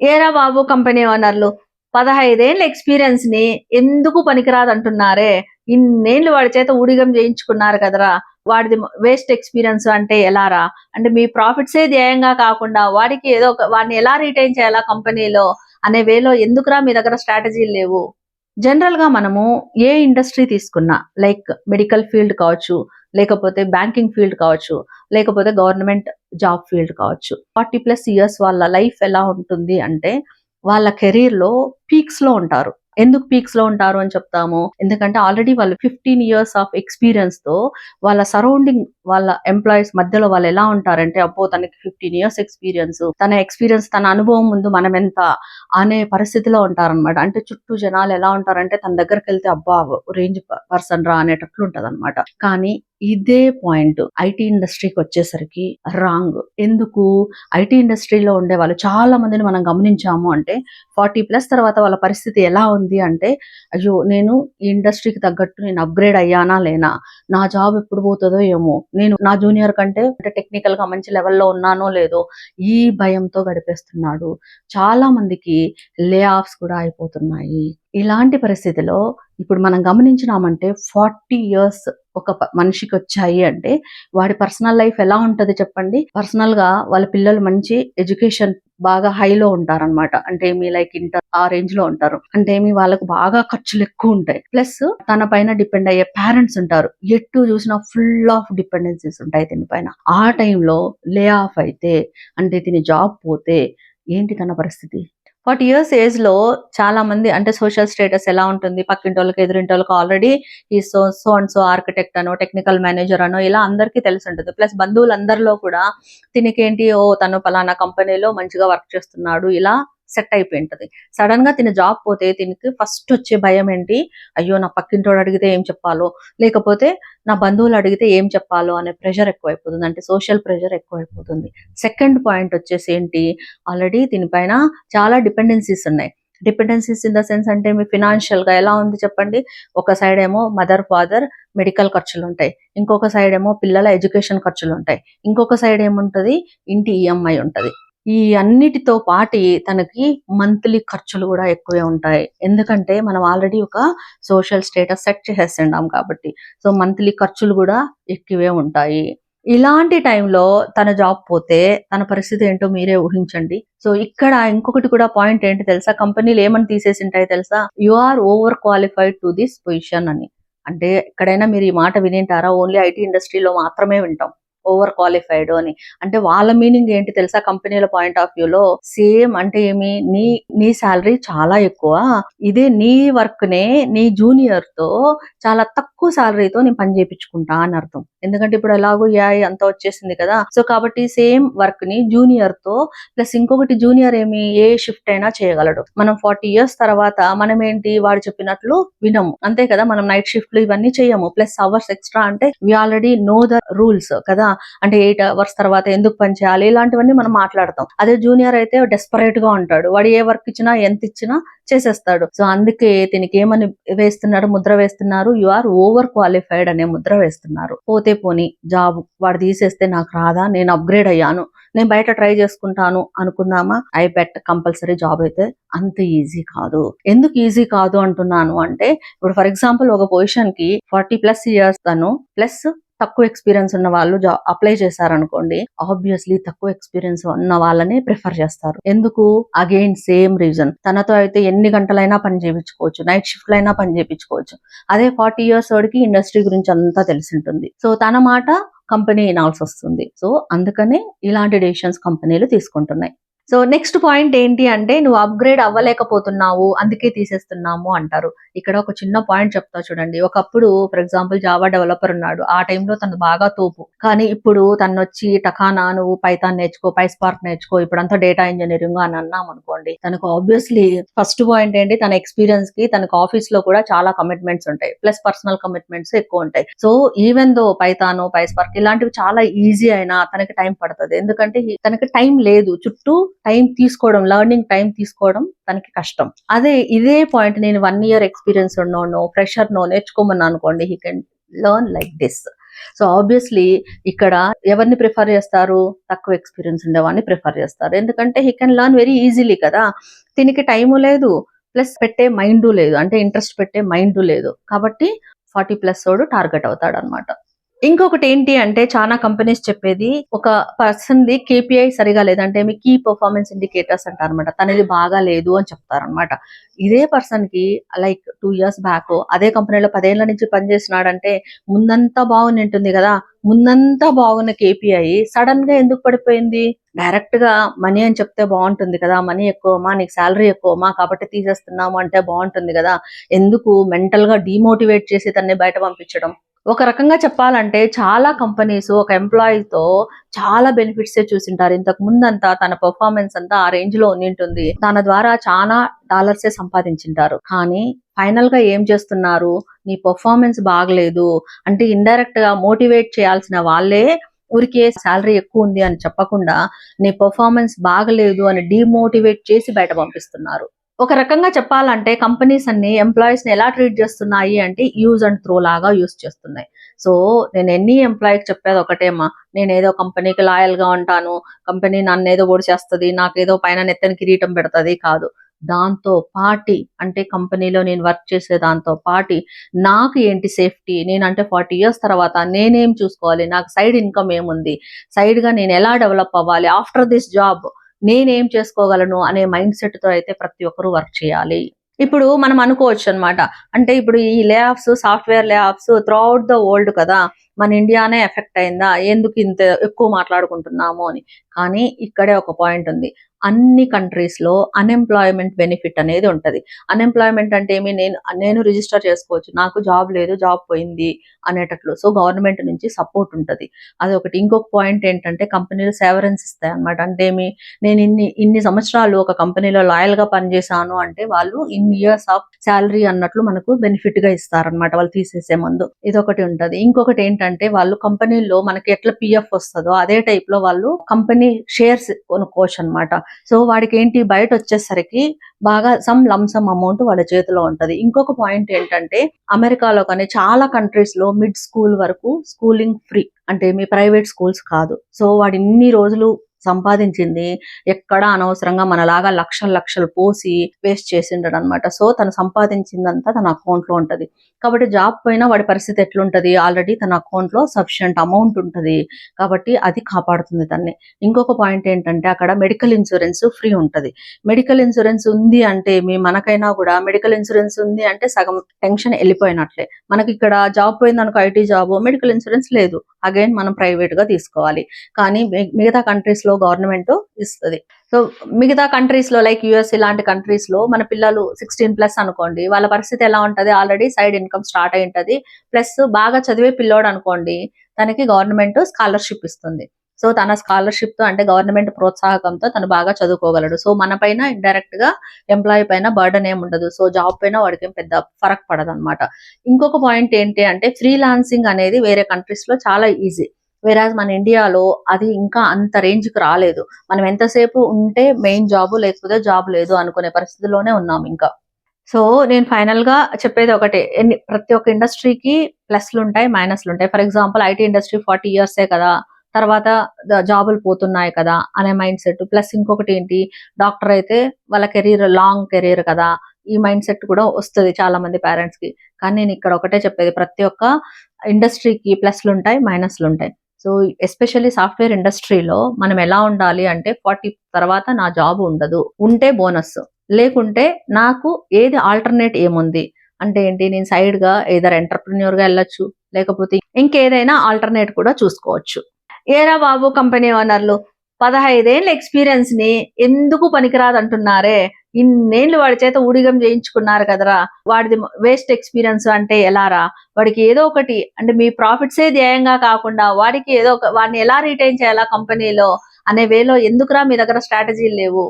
ఏరా బాబు కంపెనీ ఓనర్లు? పదహైదేళ్ళ ఎక్స్పీరియన్స్ని ఎందుకు పనికిరాదు అంటున్నారే ఇన్నేళ్ళు వాడి చేత ఊడిగం చేయించుకున్నారు కదరా? వాడిది వేస్ట్ ఎక్స్పీరియన్స్ అంటే ఎలారా? అంటే మీ ప్రాఫిట్సే ధ్యేయంగా కాకుండా వాడికి ఏదో ఒక వాడిని ఎలా రిటైన్ చేయాలా కంపెనీలో అనే వేలో ఎందుకురా మీ దగ్గర స్ట్రాటజీలు లేవు? జనరల్గా మనము ఏ ఇండస్ట్రీ తీసుకున్నా లైక్ మెడికల్ ఫీల్డ్ కావచ్చు లేకపోతే బ్యాంకింగ్ ఫీల్డ్ కావచ్చు లేకపోతే గవర్నమెంట్ జాబ్ ఫీల్డ్ కావచ్చు. ఫార్టీ ప్లస్ ఇయర్స్ వాళ్ళ లైఫ్ ఎలా ఉంటుంది అంటే వాళ్ళ కెరీర్లో పీక్స్లో ఉంటారు. ఎందుకు పీక్స్లో ఉంటారు అని చెప్తాము? ఎందుకంటే ఆల్రెడీ వాళ్ళు ఫిఫ్టీన్ ఇయర్స్ ఆఫ్ ఎక్స్పీరియన్స్తో వాళ్ళ సరౌండింగ్ వాళ్ళ ఎంప్లాయీస్ మధ్యలో వాళ్ళు ఎలా ఉంటారంటే అబ్బో తనకి ఫిఫ్టీన్ ఇయర్స్ ఎక్స్పీరియన్స్ తన ఎక్స్పీరియన్స్ తన అనుభవం ముందు మనం ఎంత అనే పరిస్థితిలో ఉంటారన్నమాట. అంటే చుట్టూ జనాలు ఎలా ఉంటారంటే తన దగ్గరికి వెళ్తే అబ్బా రేంజ్ పర్సన్ రా అనేటట్లు ఉంటది కానీ ఇదే పాయింట్ ఐటీ ఇండస్ట్రీకి వచ్చేసరికి రాంగ్ ఎందుకు? ఐటీ ఇండస్ట్రీలో ఉండే వాళ్ళు చాలా మందిని మనం గమనించాము అంటే ఫార్టీ ప్లస్ తర్వాత వాళ్ళ పరిస్థితి ఎలా ఉంది అంటే అయ్యో నేను ఈ ఇండస్ట్రీకి తగ్గట్టు నేను అప్గ్రేడ్ అయ్యానా లేనా? నా జాబ్ ఎప్పుడు పోతుందో ఏమో? నేను నా జూనియర్ కంటే అంటే టెక్నికల్గా మంచి లెవెల్లో ఉన్నానో లేదో ఈ భయంతో గడిపేస్తున్నాడు. చాలా మందికి లే ఆఫ్స్ కూడా అయిపోతున్నాయి. ఇలాంటి పరిస్థితిలో ఇప్పుడు మనం గమనించినామంటే ఫార్టీ ఇయర్స్ ఒక ప- మనిషికి వచ్చాయి అంటే వాడి పర్సనల్ లైఫ్ ఎలా ఉంటది చెప్పండి? పర్సనల్గా వాళ్ళ పిల్లలు మంచి ఎడ్యుకేషన్ బాగా హైలో ఉంటారన్నమాట. అంటే మీ లైక్ ఇంటర్ ఆ రేంజ్లో ఉంటారు. అంటే మీ వాళ్ళకు బాగా ఖర్చులు ఎక్కువ ఉంటాయి ప్లస్ తన పైన డిపెండ్ అయ్యే పేరెంట్స్ ఉంటారు. ఎటు చూసినా ఫుల్ ఆఫ్ డిపెండెన్సీస్ ఉంటాయి దీని పైన. ఆ టైంలో లే ఆఫ్ అయితే అంటే తిని జాబ్ పోతే ఏంటి తన పరిస్థితి? ఫార్టీ ఇయర్స్ ఏజ్లో చాలా మంది అంటే సోషల్ స్టేటస్ ఎలా ఉంటుంది? పక్కింటి వాళ్ళకి ఎదురింటి వాళ్ళకి ఆల్రెడీ ఈ so so and so architect అనో టెక్నికల్ మేనేజర్ అనో ఇలా అందరికీ తెలిసి ఉంటుంది. ప్లస్ బంధువులందరిలో కూడా తినకేంటి? ఓ తను పలానా కంపెనీలో మంచిగా వర్క్ చేస్తున్నాడు ఇలా సెట్ అయిపోయి ఉంటది. సడన్గా తిన జాబ్ పోతే తినికి ఫస్ట్ వచ్చే భయం ఏంటి? అయ్యో నా పక్కింటోడు అడిగితే ఏం చెప్పాలో? లేకపోతే నా బంధువులు అడిగితే ఏం చెప్పాలో అనే ప్రెషర్ ఎక్కువైపోతుంది. అంటే సోషల్ ప్రెషర్ ఎక్కువైపోతుంది. సెకండ్ పాయింట్ వచ్చేసి ఏంటి? ఆల్రెడీ దీనిపైన చాలా డిపెండెన్సీస్ ఉన్నాయి. డిపెండెన్సీస్ ఇన్ ద సెన్స్ అంటే మీ ఫినాన్షియల్గా ఎలా ఉంది చెప్పండి? ఒక సైడ్ ఏమో మదర్ ఫాదర్ మెడికల్ ఖర్చులు ఉంటాయి. ఇంకొక సైడ్ ఏమో పిల్లల ఎడ్యుకేషన్ ఖర్చులు ఉంటాయి. ఇంకొక సైడ్ ఏముంటది? ఇంటి ఈఎంఐ ఉంటది. ఈ అన్నిటితో పాటి తనకి మంత్లీ ఖర్చులు కూడా ఎక్కువే ఉంటాయి. ఎందుకంటే మనం ఆల్రెడీ ఒక సోషల్ స్టేటస్ సెట్ చేసేస్తున్నాం కాబట్టి. సో మంత్లీ ఖర్చులు కూడా ఎక్కువే ఉంటాయి. ఇలాంటి టైంలో తన జాబ్ పోతే తన పరిస్థితి ఏంటో మీరే ఊహించండి. సో ఇక్కడ ఇంకొకటి కూడా పాయింట్ ఏంటి తెలుసా? కంపెనీలు ఏమని తీసేసి ఉంటాయి తెలుసా? You are over qualified to this position అని. అంటే ఎక్కడైనా మీరు ఈ మాట వినింటారా? ఓన్లీ ఐటీ ఇండస్ట్రీలో మాత్రమే వింటాం. ఓవర్ క్వాలిఫైడ్ అని. అంటే వాళ్ళ మీనింగ్ ఏంటి తెలుసా? కంపెనీల పాయింట్ ఆఫ్ వ్యూ లో సేమ్ అంటే ఏమి? నీ నీ శాలరీ చాలా ఎక్కువ. ఇదే నీ వర్క్ నే నీ జూనియర్తో చాలా తక్కువ శాలరీతో నేను పని చేయించుకుంటా అని అర్థం. ఎందుకంటే ఇప్పుడు ఎలాగో యాయ్ అంత వచ్చేసింది కదా. సో కాబట్టి సేమ్ వర్క్ని జూనియర్తో ప్లస్ ఇంకొకటి జూనియర్ ఏమి? ఏ షిఫ్ట్ అయినా చేయగలడు. మనం ఫార్టీ ఇయర్స్ తర్వాత మనం ఏంటి? వాడు చెప్పినట్లు వినము. అంతే కదా? మనం నైట్ షిఫ్ట్లు ఇవన్నీ చేయము. ప్లస్ అవర్స్ ఎక్స్ట్రా అంటే we already know the rules కదా. అంటే ఎయిట్ అవర్స్ తర్వాత ఎందుకు పని చేయాలి? ఇలాంటివన్నీ మనం మాట్లాడతాం. అదే జూనియర్ అయితే డెస్పరేట్గా ఉంటాడు. వాడు ఏ వర్క్ ఇచ్చినా ఎంత ఇచ్చినా చేసేస్తాడు. సో అందుకే దీనికి ఏమని వేస్తున్నాడు ముద్ర వేస్తున్నారు? యు ఆర్ ఓవర్ క్వాలిఫైడ్ అనే ముద్ర వేస్తున్నారు. పోతే పోని జాబ్ వాడు తీసేస్తే నాకు రాదా? నేను అప్గ్రేడ్ అయ్యాను. నేను బయట ట్రై చేసుకుంటాను అనుకుందామా? ఐ బెట్ కంపల్సరీ జాబ్ అయితే అంత ఈజీ కాదు. ఎందుకు ఈజీ కాదు? అంటున్నాను అంటే ఇప్పుడు ఫర్ ఎగ్జాంపుల్ ఒక పొజిషన్కి ఫార్టీ ప్లస్ ఇయర్స్ తను ప్లస్ తక్కువ ఎక్స్పీరియన్స్ ఉన్న వాళ్ళు జాబ్ అప్లై చేశారనుకోండి ఆబ్వియస్లీ తక్కువ ఎక్స్పీరియన్స్ ఉన్న వాళ్ళని ప్రిఫర్ చేస్తారు. ఎందుకు? అగైన్ సేమ్ రీజన్ తనతో అయితే ఎన్ని గంటలైనా పని చేయించుకోవచ్చు నైట్ షిఫ్ట్ అయినా పని చేయించుకోవచ్చు. అదే ఫార్టీ ఇయర్స్ వాడికి ఇండస్ట్రీ గురించి అంతా తెలిసి ఉంటుంది సో తన మాట కంపెనీ వినాల్సి వస్తుంది. సో అందుకనే ఇలాంటి డెసిషన్స్ కంపెనీలు తీసుకుంటున్నాయి. సో నెక్స్ట్ పాయింట్ ఏంటి అంటే నువ్వు అప్గ్రేడ్ అవ్వలేకపోతున్నావు అందుకే తీసేస్తున్నాము అంటారు. ఇక్కడ ఒక చిన్న పాయింట్ చెప్తా చూడండి. ఒకప్పుడు ఫర్ ఎగ్జాంపుల్ జావా డెవలపర్ ఉన్నాడు. ఆ టైంలో తను బాగా తోపు. కానీ ఇప్పుడు తను వచ్చి టకానా నువ్వు పైథాన్ నేర్చుకో పైస్పార్క్ నేర్చుకో ఇప్పుడంతా డేటా ఇంజనీరింగ్ అని అన్నాం అనుకోండి. తనకు ఆబ్వియస్లీ ఫస్ట్ పాయింట్ ఏంటి? తన ఎక్స్పీరియన్స్కి తనకు ఆఫీస్లో కూడా చాలా కమిట్మెంట్స్ ఉంటాయి. ప్లస్ పర్సనల్ కమిట్మెంట్స్ ఎక్కువ ఉంటాయి. So even though Python PySpark ఇలాంటివి చాలా ఈజీ అయినా తనకి టైం పడుతుంది. ఎందుకంటే తనకి టైం లేదు. చుట్టూ టైం తీసుకోవడం లెర్నింగ్ టైం తీసుకోవడం తనకి కష్టం. అదే ఇదే పాయింట్ నేను వన్ ఇయర్ ఎక్స్పీరియన్స్ ఉన్నోనో ఫ్రెషర్నో నేర్చుకోమన్నా అనుకోండి he can learn like this so obviously ఇక్కడ ఎవరిని ప్రిఫర్ చేస్తారు? తక్కువ ఎక్స్పీరియన్స్ ఉండేవాడిని ప్రిఫర్ చేస్తారు. ఎందుకంటే he can learn very easily కదా. దీనికి టైము లేదు ప్లస్ పెట్టే మైండ్ లేదు. అంటే ఇంట్రెస్ట్ పెట్టే మైండ్ లేదు. కాబట్టి ఫార్టీ ప్లస్ వాడు టార్గెట్ అవుతాడు అనమాట ఇంకొకటి ఏంటి అంటే చాలా కంపెనీస్ చెప్పేది ఒక పర్సన్ ది కేపీఐ సరిగా లేదంటే మీ కీ పర్ఫార్మెన్స్ ఇండికేటర్స్ అంటారు అనమాట తనది బాగా లేదు అని చెప్తారనమాట ఇదే పర్సన్కి లైక్ టూ ఇయర్స్ బ్యాక్ అదే కంపెనీలో పదేళ్ళ నుంచి పనిచేస్తున్నాడంటే ముందంతా బాగుని ఉంటుంది కదా. ముందంతా బాగున్న కేపీఐ సడన్గా ఎందుకు పడిపోయింది? డైరెక్ట్గా మనీ అని చెప్తే బాగుంటుంది కదా. మనీ ఎక్కువమా? నీకు శాలరీ ఎక్కువమా? కాబట్టి తీసేస్తున్నాము అంటే బాగుంటుంది కదా. ఎందుకు? మెంటల్గా డిమోటివేట్ చేసి తన్ని బయట పంపించడం. ఒక రకంగా చెప్పాలంటే చాలా కంపెనీస్ ఒక ఎంప్లాయీతో చాలా బెనిఫిట్స్ చూసింటారు. ఇంతకు ముందంతా తన పర్ఫార్మెన్స్ అంతా ఆ రేంజ్లో ఉంటుంది తన ద్వారా చాలా డాలర్సే సంపాదించింటారు. కానీ ఫైనల్గా ఏం చేస్తున్నారు? నీ పర్ఫార్మెన్స్ బాగలేదు. అంటే ఇండైరెక్ట్గా మోటివేట్ చేయాల్సిన వాళ్ళే ఊరికే శాలరీ ఎక్కువ ఉంది అని చెప్పకుండా నీ పర్ఫార్మెన్స్ బాగలేదు అని డిమోటివేట్ చేసి బయట పంపిస్తున్నారు. ఒక రకంగా చెప్పాలంటే కంపెనీస్ అన్ని ఎంప్లాయీస్ని ఎలా ట్రీట్ చేస్తున్నాయి అంటే యూజ్ అండ్ త్రో లాగా యూజ్ చేస్తున్నాయి. సో నేను ఎన్ని ఎంప్లాయీకి చెప్పేది ఒకటేమా? నేను ఏదో కంపెనీకి లాయల్గా ఉంటాను కంపెనీ నన్ను ఏదో ఓడిచేస్తుంది నాకు ఏదో పైన నెత్తని కిరీటం పెడుతుంది కాదు. దాంతో పాటి అంటే కంపెనీలో నేను వర్క్ చేసే దాంతో పాటి నాకు ఏంటి సేఫ్టీ నేనంటే ఫార్టీ ఇయర్స్ తర్వాత నేనేం చూసుకోవాలి? నాకు సైడ్ ఇన్కమ్ ఏముంది? సైడ్గా నేను ఎలా డెవలప్ అవ్వాలి? ఆఫ్టర్ దిస్ జాబ్ నేనేం చేసుకోగలను అనే మైండ్ సెట్తో అయితే ప్రతి ఒక్కరూ వర్క్ చేయాలి. ఇప్పుడు మనం అనుకోవచ్చు అన్నమాట అంటే ఇప్పుడు ఈ lay offs software lay offs throughout the world కదా. మన ఇండియానే ఎఫెక్ట్ అయిందా? ఎందుకు ఇంత ఎక్కువ మాట్లాడుకుంటున్నాము అని. కానీ ఇక్కడే ఒక పాయింట్ ఉంది. అన్ని కంట్రీస్లో అన్ఎంప్లాయ్మెంట్ బెనిఫిట్ అనేది ఉంటది. అన్ఎంప్లాయ్మెంట్ అంటే ఏమి? నేను నేను రిజిస్టర్ చేసుకోవచ్చు. నాకు జాబ్ లేదు జాబ్ పోయింది అనేటట్లు. సో గవర్నమెంట్ నుంచి సపోర్ట్ ఉంటది. అదొకటి. ఇంకొక పాయింట్ ఏంటంటే కంపెనీలు సేవరెన్స్ ఇస్తాయి అనమాట అంటే ఏమి? నేను ఇన్ని ఇన్ని సంవత్సరాలు ఒక కంపెనీలో లాయల్గా పనిచేశాను అంటే వాళ్ళు ఇన్ని ఇయర్స్ ఆఫ్ శాలరీ అన్నట్లు మనకు బెనిఫిట్గా ఇస్తారనమాట వాళ్ళు తీసేసే ముందు. ఇదొకటి ఉంటది. ఇంకొకటి ఏంటంటే వాళ్ళు కంపెనీలో మనకి ఎట్లా పిఎఫ్ వస్తుందో అదే టైప్లో వాళ్ళు కంపెనీ షేర్స్ కొనుక్కోవచ్చు అనమాట సో వాడికి ఏంటి బయట వచ్చేసరికి బాగా సమ్ లంసమ్ అమౌంట్ వాళ్ళ చేతిలో ఉంటది. ఇంకొక పాయింట్ ఏంటంటే అమెరికాలో కానీ చాలా కంట్రీస్లో మిడ్ స్కూల్ వరకు స్కూలింగ్ ఫ్రీ అంటే మీ ప్రైవేట్ స్కూల్స్ కాదు. సో వాడు ఇన్ని రోజులు సంపాదించింది. ఎక్కడ అనవసరంగా మనలాగా లక్షలు లక్షలు పోసి వేస్ట్ చేసిండడు అనమాట సో తను సంపాదించిందంతా తన అకౌంట్లో ఉంటది. కాబట్టి జాబ్ పోయినా వాడి పరిస్థితి ఎట్లుంటుంది? ఆల్రెడీ తన అకౌంట్లో సఫిషియంట్ అమౌంట్ ఉంటది. కాబట్టి అది కాపాడుతుంది తన్ని. ఇంకొక పాయింట్ ఏంటంటే అక్కడ మెడికల్ ఇన్సూరెన్స్ ఫ్రీ ఉంటది. మెడికల్ ఇన్సూరెన్స్ ఉంది అంటే మీ మనకైనా కూడా మెడికల్ ఇన్సూరెన్స్ ఉంది అంటే సగం టెన్షన్ వెళ్ళిపోయినట్లే. మనకి ఇక్కడ జాబ్ పోయింది అనుకో ఐటీ జాబ్ మెడికల్ ఇన్సూరెన్స్ లేదు. అగైన్ మనం ప్రైవేట్గా తీసుకోవాలి. కానీ మిగతా కంట్రీస్లో గవర్నమెంట్ ఇస్తుంది. సో మిగతా కంట్రీస్లో లైక్ యుఎస్ ఇలాంటి కంట్రీస్లో మన పిల్లలు సిక్స్టీన్ ప్లస్ అనుకోండి వాళ్ళ పరిస్థితి ఎలా ఉంటది? ఆల్రెడీ సైడ్ ఇన్కమ్ స్టార్ట్ అయి ఉంటుంది. ప్లస్ బాగా చదివే పిల్లోడు అనుకోండి తనకి గవర్నమెంట్ స్కాలర్షిప్ ఇస్తుంది. సో తన స్కాలర్షిప్తో అంటే గవర్నమెంట్ ప్రోత్సాహకంతో తను బాగా చదువుకోగలడు. సో మన పైన ఇండైరెక్ట్గా ఎంప్లాయీ పైన బర్డన్ ఏమి ఉండదు. సో జాబ్ పైన వాడికి పెద్ద ఫరక్ పడదు అనమాట ఇంకొక పాయింట్ ఏంటి అంటే ఫ్రీలాన్సింగ్ అనేది వేరే కంట్రీస్లో చాలా ఈజీ. వేరాజ్ మన ఇండియాలో అది ఇంకా అంత రేంజ్కి రాలేదు. మనం ఎంతసేపు ఉంటే మెయిన్ జాబ్ లేకపోతే జాబ్ లేదు అనుకునే పరిస్థితిలోనే ఉన్నాం ఇంకా. సో నేను ఫైనల్గా చెప్పేది ఒకటే. ఎన్ని ప్రతి ఒక్క ఇండస్ట్రీకి ప్లస్లు ఉంటాయి మైనస్లు ఉంటాయి for example IT industry forty ఇయర్సే కదా. తర్వాత జాబులు పోతున్నాయి కదా అనే మైండ్ సెట్. ప్లస్ ఇంకొకటి ఏంటి? డాక్టర్ అయితే వాళ్ళ కెరీర్ లాంగ్ కెరీర్ కదా ఈ మైండ్ సెట్ కూడా వస్తుంది చాలా మంది పేరెంట్స్కి. కానీ నేను ఇక్కడ ఒకటే చెప్పేది ప్రతి ఒక్క ఇండస్ట్రీకి ప్లస్లు ఉంటాయి మైనస్లు ఉంటాయి. సో ఎస్పెషల్లీ సాఫ్ట్వేర్ ఇండస్ట్రీలో మనం ఎలా ఉండాలి అంటే ఫార్టీ తర్వాత నా జాబ్ ఉండదు. ఉంటే బోనస్. లేకుంటే నాకు ఏది ఆల్టర్నేట్ ఏముంది? అంటే ఏంటి? నేను సైడ్గా ఏదర్ ఎంటర్ప్రిన్యూర్గా వెళ్ళొచ్చు. లేకపోతే ఇంకేదైనా ఆల్టర్నేట్ కూడా చూసుకోవచ్చు. ఏరా బాబు కంపెనీ ఓనర్లు? పదహైదేళ్ళ ఎక్స్పీరియన్స్ని ఎందుకు పనికిరాదు అంటున్నారే ఇన్నేళ్ళు వాడి చేత ఊడిగం చేయించుకున్నారు కదరా? వాడిది వేస్ట్ ఎక్స్పీరియన్స్ అంటే ఎలారా? వాడికి ఏదో ఒకటి అంటే మీ ప్రాఫిట్సే ధ్యేయంగా కాకుండా వాడికి ఏదో ఒక వాడిని ఎలా రిటైన్ చేయాలా కంపెనీలో? అనే వేలో ఎందుకురా మీ దగ్గర స్ట్రాటజీలు లేవు?